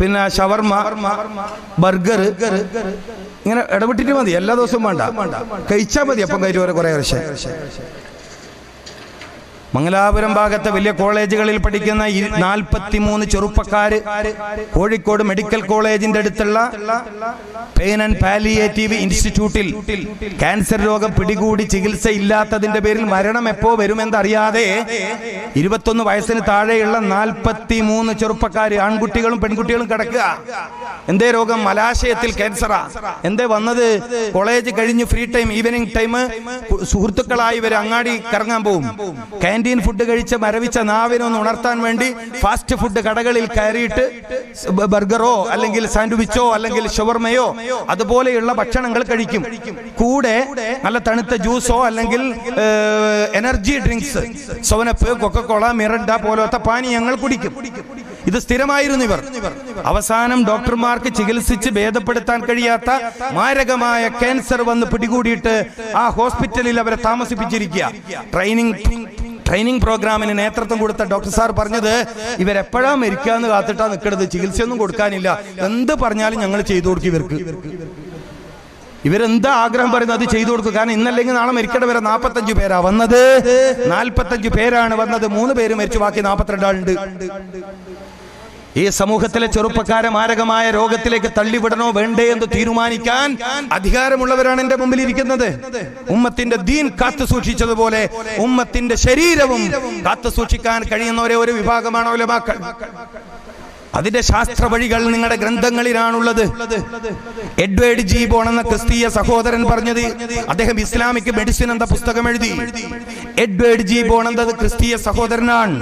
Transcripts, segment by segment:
പിന്നെ ഷവർമ ബർഗർ ഇങ്ങനെ ഇടപെട്ടിട്ട് മതി. എല്ലാ ദിവസവും വേണ്ട. കഴിച്ചാൽ മതി അപ്പം കയറ്റി കുറെ വർഷം. മംഗലാപുരം ഭാഗത്തെ വലിയ കോളേജുകളിൽ പഠിക്കുന്ന നാൽപ്പത്തി മൂന്ന് ചെറുപ്പക്കാര് കോഴിക്കോട് മെഡിക്കൽ കോളേജിന്റെ അടുത്തുള്ള പെയിൻ ആൻഡ് പാലിയേറ്റീവ് ഇൻസ്റ്റിറ്റ്യൂട്ടിൽ ക്യാൻസർ രോഗം പിടികൂടി ചികിത്സ ഇല്ലാത്തതിന്റെ പേരിൽ മരണം എപ്പോ വരുമെന്നറിയാതെ ഇരുപത്തൊന്ന് വയസ്സിന് താഴെയുള്ള നാൽപ്പത്തി മൂന്ന് ചെറുപ്പക്കാര് ആൺകുട്ടികളും പെൺകുട്ടികളും കിടക്കുക. എന്തേ രോഗം? മലാശയത്തിൽ ക്യാൻസറാ. എന്തേ വന്നത്? കോളേജ് കഴിഞ്ഞ് ഫ്രീ ടൈം ഈവനിങ് ടൈം സുഹൃത്തുക്കളായി ഇവർ അങ്ങാടി കറങ്ങാൻ പോകും ക്യാന്റീൻ ഫുഡ് കഴിച്ച് മരവിച്ച നാവിനൊന്ന് ഉണർത്താൻ വേണ്ടി ഫാസ്റ്റ് ഫുഡ് കടകളിൽ കയറിയിട്ട് ബർഗറോ അല്ലെങ്കിൽ സാൻഡ്വിച്ചോ അല്ലെങ്കിൽ ഷവർമയോ അതുപോലെയുള്ള ഭക്ഷണങ്ങൾ കഴിക്കും. കൂടെ നല്ല തണുത്ത ജ്യൂസോ അല്ലെങ്കിൽ എനർജി ഡ്രിങ്ക്സ് സോനപ്പ് കൊക്കക്കോള മിറണ്ട പോലത്തെ പാനീയങ്ങൾ കുടിക്കും. ഇത് സ്ഥിരമായിരുന്നു ഇവർ. അവസാനം ഡോക്ടർമാർക്ക് ചികിത്സിച്ച് ഭേദപ്പെടുത്താൻ കഴിയാത്ത മാരകമായ ക്യാൻസർ വന്ന് പിടികൂടിയിട്ട് ആ ഹോസ്പിറ്റലിൽ അവരെ താമസിപ്പിച്ചിരിക്കുക. ട്രെയിനിങ് ട്രെയിനിങ് പ്രോഗ്രാമിന് നേതൃത്വം കൊടുത്ത ഡോക്ടർ സാർ പറഞ്ഞത് ഇവരെപ്പോഴാ മരിക്കാന്ന് കാത്തിട്ടാ നിൽക്കരുത് ചികിത്സയൊന്നും കൊടുക്കാനില്ല. എന്ത് പറഞ്ഞാലും ഞങ്ങൾ ചെയ്തു കൊടുക്കും ഇവർക്ക്. ഇവരെന്താ ആഗ്രഹം പറയുന്നത്? അത് ചെയ്തു കൊടുക്കും. കാരണം ഇന്നല്ലെങ്കിൽ നാളെ മരിക്കേണ്ട വരെ നാൽപ്പത്തഞ്ചു പേരാ വന്നത്. നാൽപ്പത്തഞ്ചു പേരാണ് വന്നത്. മൂന്ന് പേര് മരിച്ചു. ബാക്കി നാൽപ്പത്തിരണ്ട് ആളുണ്ട്. ഈ സമൂഹത്തിലെ ചെറുപ്പക്കാരെ മാരകമായ രോഗത്തിലേക്ക് തള്ളിവിടണോ വേണ്ടേ എന്ന് തീരുമാനിക്കാൻ അധികാരമുള്ളവരാണ് എന്റെ മുമ്പിൽ ഇരിക്കുന്നത്. ഉമ്മത്തിന്റെ ദീൻ കാത്തു സൂക്ഷിച്ചതുപോലെ ഉമ്മത്തിന്റെ ശരീരവും കാത്തു സൂക്ഷിക്കാൻ കഴിയുന്ന ഒരേ ഒരു വിഭാഗമാണ് ഉലമാക്കൾ. അതിന്റെ ശാസ്ത്ര വഴികൾ നിങ്ങളുടെ ഗ്രന്ഥങ്ങളിലാണുള്ളത്. Edward G. ബോൺ എന്ന ക്രിസ്തീയ സഹോദരൻ പറഞ്ഞത് അദ്ദേഹം ഇസ്ലാമിക് മെഡിസിൻ എന്ന പുസ്തകം എഴുതി. Edward G. ബോൺ എന്നത് ക്രിസ്തീയ സഹോദരനാണ്.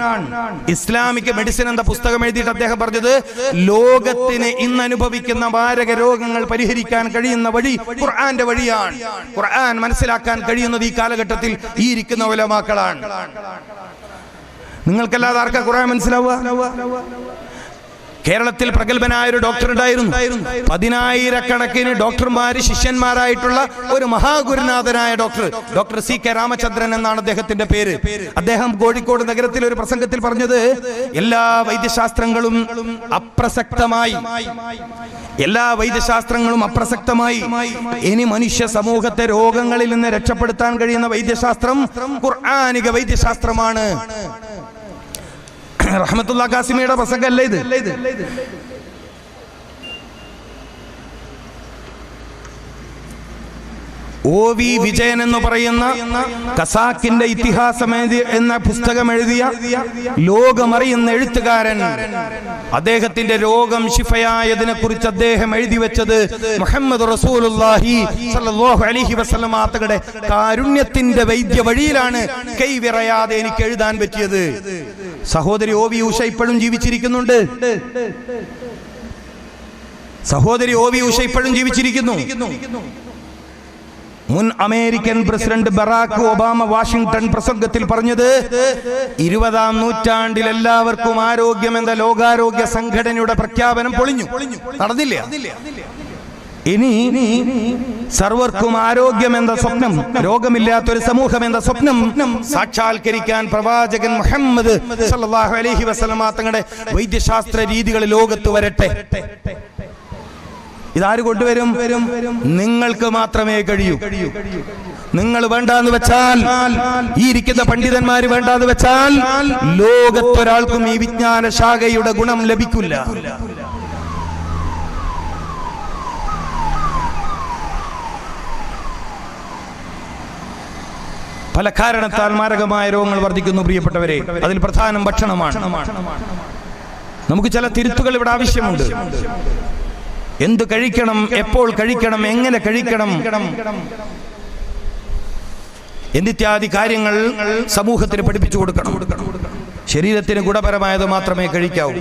ഇസ്ലാമിക് മെഡിസിൻ എന്ന പുസ്തകം എഴുതിയിട്ട് അദ്ദേഹം പറഞ്ഞത് ലോകത്തിന് ഇന്ന് അനുഭവിക്കുന്ന മാരക രോഗങ്ങൾ പരിഹരിക്കാൻ കഴിയുന്ന വഴി ഖുർആന്റെ വഴിയാണ്. ഖുർആൻ മനസ്സിലാക്കാൻ കഴിയുന്നത് ഈ കാലഘട്ടത്തിൽ ഈ ഇരിക്കുന്ന ഉലമാക്കളാണ്. നിങ്ങൾക്കല്ലാതെ ആർക്കാ ഖുർആൻ മനസ്സിലാവുക? കേരളത്തിൽ പ്രഗത്ഭനായ ഒരു ഡോക്ടർ ഉണ്ടായിരുന്നു. പതിനായിരക്കണക്കിന് ഡോക്ടർമാര് ശിഷ്യന്മാരായിട്ടുള്ള ഒരു മഹാഗുരുനാഥനായ doctor doctor C K Ramachandran എന്നാണ് അദ്ദേഹത്തിന്റെ പേര്. അദ്ദേഹം കോഴിക്കോട് നഗരത്തിൽ ഒരു പ്രസംഗത്തിൽ പറഞ്ഞത് എല്ലാ വൈദ്യശാസ്ത്രങ്ങളും അപ്രസക്തമായി എല്ലാ വൈദ്യശാസ്ത്രങ്ങളും അപ്രസക്തമായി ഇനി മനുഷ്യ സമൂഹത്തെ രോഗങ്ങളിൽ നിന്ന് രക്ഷപ്പെടുത്താൻ കഴിയുന്ന വൈദ്യശാസ്ത്രം ഖുർആാനിക വൈദ്യശാസ്ത്രമാണ്. റഹ്മത്തുള്ള കാസിമിയുടെ പ്രസംഗമല്ല ഇത്? ഒ വി വിജയൻ എന്ന് പറയുന്ന കസാക്കിന്റെ ഇതിഹാസം എന്ന പുസ്തകം എഴുതിയ ലോകമറിയുന്ന എഴുത്തുകാരൻ. അദ്ദേഹത്തിന്റെ രോഗം ശിഫയായതിനെ കുറിച്ച് അദ്ദേഹം എഴുതി വെച്ചത് മുഹമ്മദ് റസൂലുള്ളാഹി സല്ലല്ലാഹു അലൈഹി കാരുണ്യത്തിന്റെ വൈദ്യ വഴിയിലാണ് കൈവിറയാതെ എനിക്ക് എഴുതാൻ പറ്റിയത്. സഹോദരി ഒ വി ഉഷ ഇപ്പോഴും ജീവിച്ചിരിക്കുന്നുണ്ട്. സഹോദരി ഒ വി ഉഷ ഇപ്പോഴും ജീവിച്ചിരിക്കുന്നു. മുൻ American president Barack Obama Washington പ്രസംഗത്തിൽ പറഞ്ഞത് ഇരുപതാം നൂറ്റാണ്ടിൽ എല്ലാവർക്കും ആരോഗ്യം എന്ന ലോകാരോഗ്യ സംഘടനയുടെ പ്രഖ്യാപനം പൊളിഞ്ഞു. നടന്നില്ല. ഇനി സർവർക്കും ആരോഗ്യം എന്ന സ്വപ്നം രോഗമില്ലാത്തൊരു സമൂഹം എന്ന സ്വപ്നം സാക്ഷാത്കരിക്കാൻ പ്രവാചകൻ മുഹമ്മദ് സല്ലല്ലാഹു അലൈഹി വസല്ലമ തങ്ങളുടെ വൈദ്യശാസ്ത്ര രീതികൾ ലോകത്ത് വരട്ടെ. ഇതാര് കൊണ്ടുവരും? നിങ്ങൾക്ക് മാത്രമേ കഴിയൂ. നിങ്ങൾ വേണ്ടാന്ന് വെച്ചാൽ ഈ ഇരിക്കുന്ന പണ്ഡിതന്മാര് വേണ്ടാന്ന് വെച്ചാൽ ലോകത്തൊരാൾക്കും ഈ വിജ്ഞാന ശാഖയുടെ ഗുണം ലഭിക്കില്ല. പല കാരണത്താൽ മാരകമായ രോഗങ്ങൾ വർദ്ധിക്കുന്നു പ്രിയപ്പെട്ടവരെ. അതിൽ പ്രധാനം ഭക്ഷണമാണ്. നമുക്ക് ചില തിരുത്തുകൾ ഇവിടെ ആവശ്യമുണ്ട്. എന്ത് കഴിക്കണം എപ്പോൾ കഴിക്കണം എങ്ങനെ കഴിക്കണം എന്നിത്യാദി കാര്യങ്ങൾ സമൂഹത്തിന് പഠിപ്പിച്ചു കൊടുക്കണം. ശരീരത്തിന് ഗുണപരമായത് മാത്രമേ കഴിക്കാവൂ.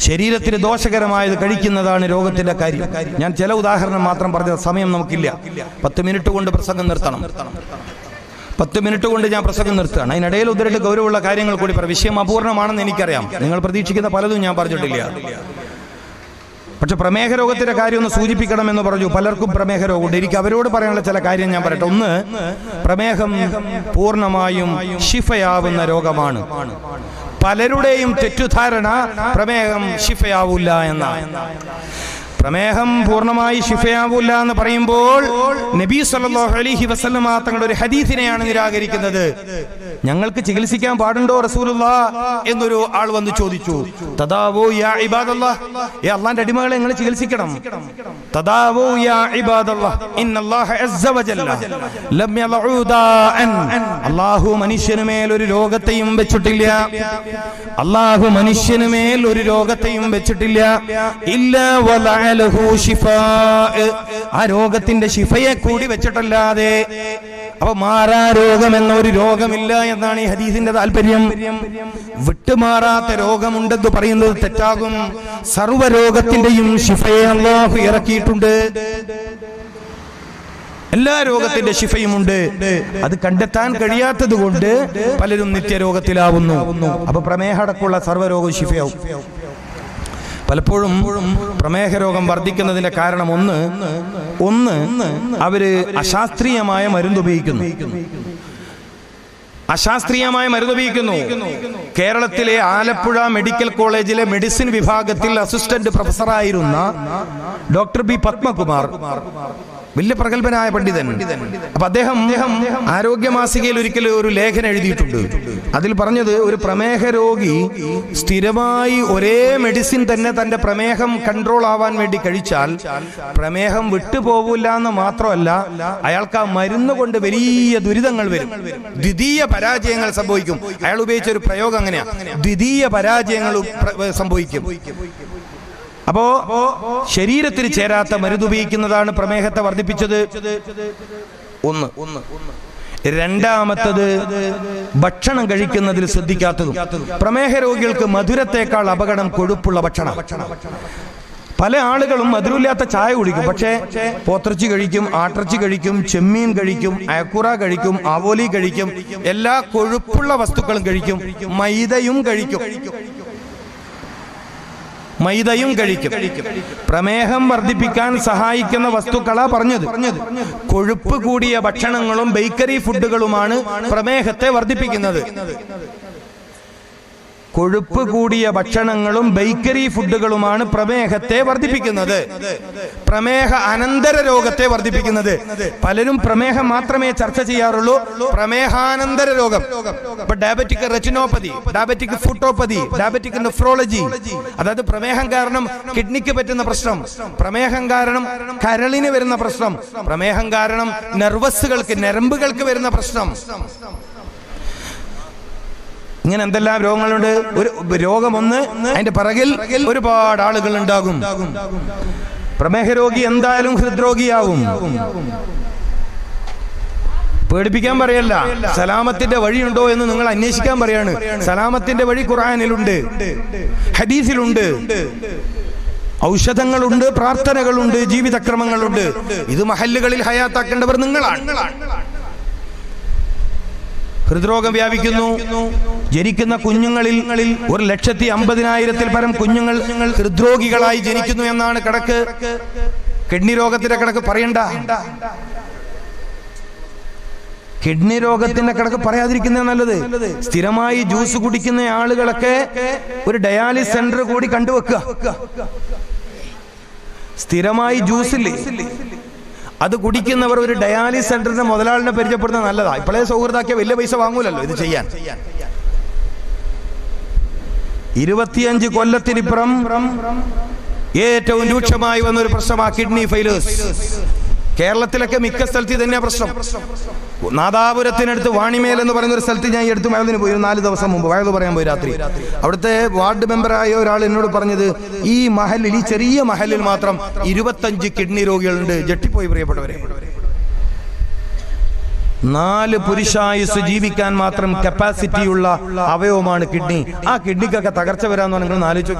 ശരീരത്തിന് ദോഷകരമായത് കഴിക്കുന്നതാണ് രോഗത്തിന്റെ കാര്യം. ഞാൻ ചില ഉദാഹരണം മാത്രം പറഞ്ഞ സമയം നമുക്കില്ല. പത്ത് മിനിറ്റ് കൊണ്ട് പ്രസംഗം നിർത്തണം. പത്ത് മിനിറ്റ് കൊണ്ട് ഞാൻ പ്രസംഗം നിർത്തുകയാണ്. അതിനിടയിൽ ഉദ്ധരിട്ട് ഗൗരവമുള്ള കാര്യങ്ങൾ കൂടി പറയാം വിഷയം അപൂർണമാണെന്ന് എനിക്കറിയാം. നിങ്ങൾ പ്രതീക്ഷിക്കുന്ന പലതും ഞാൻ പറഞ്ഞിട്ടില്ല. പക്ഷെ പ്രമേഹ രോഗത്തിന്റെ കാര്യം ഒന്ന് സൂചിപ്പിക്കണം എന്ന് പറഞ്ഞു. പലർക്കും പ്രമേഹ രോഗമുണ്ട്. എനിക്ക് അവരോട് പറയാനുള്ള ചില കാര്യം ഞാൻ പറയട്ടെ. ഒന്ന് പ്രമേഹം പൂർണമായും ശിഫയാവുന്ന രോഗമാണ്. പലരുടെയും തെറ്റുധാരണ പ്രമേഹം ശിഫയാവൂല എന്നാണ്. പ്രമേഹം പൂർണമായി ശിഫയാവൂല എന്ന് പറയുമ്പോൾ നബി സല്ലല്ലാഹു അലൈഹി വസല്ലമ തങ്ങളുടെ ഒരു ഹദീസിനെയാണ് നിരാകരിക്കുന്നത്. ഞങ്ങൾക്ക് ചികിത്സിക്കാൻ പാടുണ്ടോ റസൂലുള്ള? എന്നൊരു ആൾ വന്ന് ചോദിച്ചു. തദാവോ യാ ഇബാദല്ല ഏ അള്ളാന്റെ അടിമകളെ നിങ്ങൾ ചികിത്സിക്കണം. തദാവോ യാ ഇബാദല്ല ഇന്നല്ലാഹ അസ്സ വജല്ല. ലം യദഉ ദാഅൻ അല്ലാഹു മനുഷ്യന് മേൽ ഒരു രോഗത്തെയും വെച്ചിട്ടില്ല. അള്ളാഹു മനുഷ്യന് മേൽ ഒരു രോഗത്തെയും വെച്ചിട്ടില്ല. ഇല്ല ആ രോഗത്തിന്റെ ശിഫയെ കൂടി വെച്ചിട്ടല്ലാതെ. അപ്പൊ മാറാ രോഗം എന്ന ഒരു രോഗമില്ല എന്നാണ് ഈ ഹദീസിന്റെ താല്പര്യം. വിട്ടുമാറാത്ത രോഗമുണ്ടെന്ന് പറയുന്നത് തെറ്റാകും. സർവരോഗത്തിന്റെയും ശിഫയെ അള്ളാഹു ഇറക്കിയിട്ടുണ്ട്. എല്ലാ രോഗത്തിന്റെ ശിഫയുമുണ്ട്. അത് കണ്ടെത്താൻ കഴിയാത്തത് കൊണ്ട് പലരും നിത്യരോഗത്തിലാവുന്നു. അപ്പൊ പ്രമേഹടക്കമുള്ള സർവരോഗവും ശിഫയാവും. പലപ്പോഴും പ്രമേഹ രോഗം വർദ്ധിക്കുന്നതിന്റെ കാരണം ഒന്ന് ഒന്ന് അവർ അശാസ്ത്രീയമായ മരുന്ന് ഉപയോഗിക്കുന്നു അശാസ്ത്രീയമായ മരുന്ന് ഉപയോഗിക്കുന്നു കേരളത്തിലെ ആലപ്പുഴ മെഡിക്കൽ കോളേജിലെ മെഡിസിൻ വിഭാഗത്തിൽ അസിസ്റ്റന്റ് പ്രൊഫസറായിരുന്ന ഡോക്ടർ ബി പത്മകുമാർ. വലിയ പ്രഗത്ഭനായ പണ്ഡിതൻ. അപ്പൊ അദ്ദേഹം ആരോഗ്യ മാസികയിൽ ഒരിക്കൽ ഒരു ലേഖനം എഴുതിയിട്ടുണ്ട്. അതിൽ പറഞ്ഞത് ഒരു പ്രമേഹ രോഗി സ്ഥിരമായി ഒരേ മെഡിസിൻ തന്നെ തന്റെ പ്രമേഹം കൺട്രോൾ ആവാൻ വേണ്ടി കഴിച്ചാൽ പ്രമേഹം വിട്ടുപോകില്ല എന്ന് മാത്രമല്ല അയാൾക്ക് ആ മരുന്ന് കൊണ്ട് വലിയ ദുരിതങ്ങൾ വരും. ദ്വിതീയ പരാജയങ്ങൾ സംഭവിക്കും. അയാൾ ഉപയോഗിച്ച ഒരു പ്രയോഗം അങ്ങനെയാ. ദ്വിതീയ പരാജയങ്ങൾ പ്ര- സംഭവിക്കും. അപ്പോ ശരീരത്തിൽ ചേരാത്ത മരുന്ന് ഉപയോഗിക്കുന്നതാണ് പ്രമേഹത്തെ വർദ്ധിപ്പിച്ചത്. ഒന്ന്. ഒന്ന് രണ്ടാമത്തത് ഭക്ഷണം കഴിക്കുന്നതിൽ ശ്രദ്ധിക്കാത്തതും പ്രമേഹ രോഗികൾക്ക് മധുരത്തേക്കാൾ അപകടം കൊഴുപ്പുള്ള ഭക്ഷണം. പല ആളുകളും മധുരമില്ലാത്ത ചായ കുടിക്കും. പക്ഷേ പോത്തിറച്ചി കഴിക്കും ആട്ടിറച്ചി കഴിക്കും ചെമ്മീൻ കഴിക്കും അയക്കുറ കഴിക്കും ആവോലി കഴിക്കും എല്ലാ കൊഴുപ്പുള്ള വസ്തുക്കളും കഴിക്കും മൈദയും കഴിക്കും. മൈദയും കഴിക്കും. പ്രമേഹം വർദ്ധിപ്പിക്കാൻ സഹായിക്കുന്ന വസ്തുക്കളാ പറഞ്ഞത്. കൊഴുപ്പ് കൂടിയ ഭക്ഷണങ്ങളും ബേക്കറി ഫുഡുകളുമാണ് പ്രമേഹത്തെ വർദ്ധിപ്പിക്കുന്നത്. കൊഴുപ്പ് കൂടിയ ഭക്ഷണങ്ങളും ബേക്കറി ഫുഡുകളുമാണ് പ്രമേഹത്തെ വർദ്ധിപ്പിക്കുന്നത്. പ്രമേഹ അനന്തര രോഗത്തെ വർദ്ധിപ്പിക്കുന്നത്. പലരും പ്രമേഹം മാത്രമേ ചർച്ച ചെയ്യാറുള്ളൂ. പ്രമേഹാനന്തര രോഗം. ഇപ്പൊ diabetic retinopathy diabetic ഫുട്ടോപ്പതി diabetic nephrology അതായത് പ്രമേഹം കാരണം കിഡ്നിക്ക് പറ്റുന്ന പ്രശ്നം. പ്രമേഹം കാരണം കരളിന് വരുന്ന പ്രശ്നം. പ്രമേഹം കാരണം നെർവസുകൾക്ക് നരമ്പുകൾക്ക് വരുന്ന പ്രശ്നം. ഇങ്ങനെ എന്തെല്ലാം രോഗങ്ങളുണ്ട്? ഒരു രോഗമൊന്ന് അതിന്റെ പിറകിൽ ഒരുപാട് ആളുകൾ ഉണ്ടാകും. പ്രമേഹ രോഗി എന്തായാലും ഹൃദ്രോഗിയാവും. പേടിപ്പിക്കാൻ പറയല്ല. സലാമത്തിന്റെ വഴിയുണ്ടോ എന്ന് നിങ്ങൾ അന്വേഷിക്കാൻ പറയാണ്. സലാമത്തിന്റെ വഴി ഖുറാനിലുണ്ട് ഹദീസിലുണ്ട്. ഔഷധങ്ങളുണ്ട് പ്രാർത്ഥനകളുണ്ട് ജീവിതക്രമങ്ങളുണ്ട്. ഇത് മഹല്ലുകളിൽ ഹയാത്താക്കേണ്ടവർ നിങ്ങളാണ്. ഹൃദ്രോഗം വ്യാപിക്കുന്നു. ജനിക്കുന്ന കുഞ്ഞുങ്ങളിൽ ഒരു ലക്ഷത്തി അമ്പതിനായിരത്തിൽ പരം കുഞ്ഞുങ്ങൾ ഹൃദ്രോഗികളായി ജനിക്കുന്നു എന്നാണ് കണക്ക്. കിഡ്നി രോഗത്തിന്റെ കണക്ക് പറയണ്ട. കിഡ്നി രോഗത്തിന്റെ കണക്ക് പറയാതിരിക്കുന്ന നല്ലത്. സ്ഥിരമായി ജ്യൂസ് കുടിക്കുന്ന ആളുകളൊക്കെ ഒരു ഡയാലിസ് സെന്റർ കൂടി കണ്ടുവെക്കുക. സ്ഥിരമായി ജ്യൂസില്ലേ? അത് കുടിക്കുന്നവർ ഒരു ഡയാലിസ് സെന്ററിന്റെ മുതലാളിനെ പരിചയപ്പെടുന്നത് നല്ലതാ. ഇപ്പോഴേ സൗഹൃദാക്കിയ വലിയ പൈസ വാങ്ങൂലല്ലോ ഇത് ചെയ്യാൻ. ഇരുപത്തിയഞ്ച് കൊല്ലത്തിനിപ്പുറം ഏറ്റവും രൂക്ഷമായി വന്ന ഒരു പ്രശ്നമാണ് കിഡ്നി ഫെയിലേഴ്സ്. കേരളത്തിലൊക്കെ മിക്ക സ്ഥലത്ത് തന്നെ പ്രശ്നം. നാദാപുരത്തിനടുത്ത് വാണിമേൽ എന്ന് പറയുന്ന ഒരു സ്ഥലത്ത് ഞാൻ എടുത്തു വയലിന് പോയി നാല് ദിവസം മുമ്പ് വയത് പറയാൻ പോയി രാത്രി. അവിടുത്തെ വാർഡ് മെമ്പറായ ഒരാൾ എന്നോട് പറഞ്ഞത് ഈ മഹലിൽ ഈ ചെറിയ മഹലിൽ മാത്രം ഇരുപത്തഞ്ച് കിഡ്നി രോഗികളുണ്ട്. ജെട്ടിപ്പോയി പ്രിയപ്പെട്ടവരെ. നാല് പുരുഷായുസ് ജീവിക്കാൻ മാത്രം കപ്പാസിറ്റിയുള്ള അവയവമാണ് കിഡ്നി. ആ കിഡ്നിക്കൊക്കെ തകർച്ച വരാന്ന് പറഞ്ഞാൽ നിങ്ങൾ ആലോചിച്ച്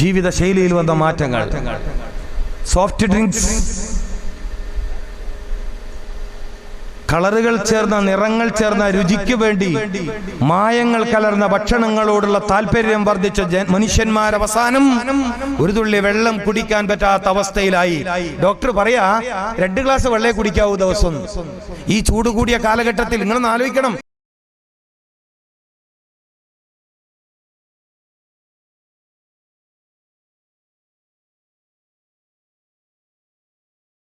ജീവിതശൈലിയിൽ വന്ന മാറ്റങ്ങൾ. സോഫ്റ്റ് ഡ്രിങ്ക്സ് കളറുകൾ ചേർന്ന നിറങ്ങൾ ചേർന്ന രുചിക്ക് വേണ്ടി മായങ്ങൾ കലർന്ന ഭക്ഷണങ്ങളോടുള്ള താല്പര്യം വർദ്ധിച്ച മനുഷ്യന്മാർ അവസാനം ഒരു തുള്ളി വെള്ളം കുടിക്കാൻ പറ്റാത്ത അവസ്ഥയിലായി. ഡോക്ടർ പറയാ രണ്ട് ഗ്ലാസ് വെള്ളേ കുടിക്കാവൂ ദിവസം. ഈ ചൂട് കൂടിയ കാലഘട്ടത്തിൽ നിങ്ങളൊന്ന് ആലോചിക്കണം.